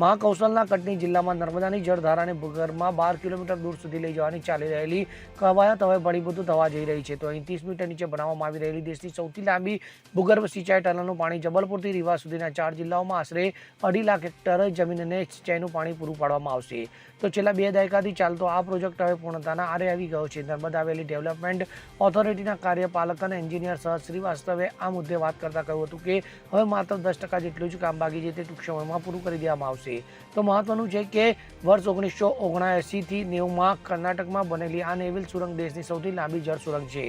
મહાકૌશલના કટની જિલ્લામાં નર્મદાની જળધારાને ભૂગર્ભમાં બાર કિલોમીટર દૂર સુધી લઈ જવાની ચાલી રહેલી કવાયત હવે ભળીભૂત થવા જઈ રહી છે. તો અહીં ત્રીસ મીટર નીચે બનાવવામાં આવી રહેલી દેશની સૌથી લાંબી ભૂગર્ભ સિંચાઈ ટનલનું પાણી જબલપુરથી રીવા સુધીના ચાર જિલ્લાઓમાં આશરે અઢી લાખ હેક્ટર જમીનને સિંચાઈનું પાણી પૂરું પાડવામાં આવશે. તો છેલ્લા બે દાયકાથી ચાલતો આ પ્રોજેક્ટ હવે પૂર્ણતાના આરે આવી ગયો છે. નર્મદા વેલી ડેવલપમેન્ટ ઓથોરિટીના કાર્યપાલક અને એન્જિનિયર સહ શ્રીવાસ્તવે આ મુદ્દે વાત કરતા કહ્યું હતું કે હવે માત્ર દસ ટકા જેટલું જ કામ બાકી છે, તે ટૂંક સમયમાં પૂરું કરી દેવામાં આવશે. તો મહત્વનું છે કે વર્ષ ઓગણીસો ઓગણએંસીથી નેવુંમાં કર્ણાટકમાં બનેલી આ નેવિલ સુરંગ દેશની સૌથી લાંબી જળ સુરંગ છે.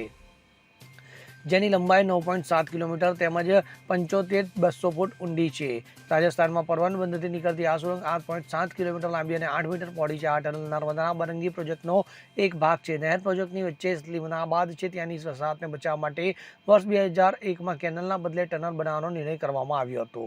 જેની લંબાઈ નવ પોઈન્ટ સાત કિલોમીટર તેમજ પંચોતેર બસો ફૂટ ઊંડી છે. રાજસ્થાનમાં પરવાન બંદરથી નીકળતી આ સુરંગ આઠ પોઈન્ટ સાત કિલોમીટર લાંબી અને આઠ મીટર પહોળી છે. આ ટનલ નર્મદાના બરંગી પ્રોજેક્ટનો એક ભાગ છે. નહેર પ્રોજેક્ટની વચ્ચે સ્લીમનાબાદ છે. ત્યાંની વસાહતને બચાવવા માટે વર્ષ બે હજાર એકમાં કેનલના બદલે ટનલ બનાવવાનો નિર્ણય કરવામાં આવ્યો હતો.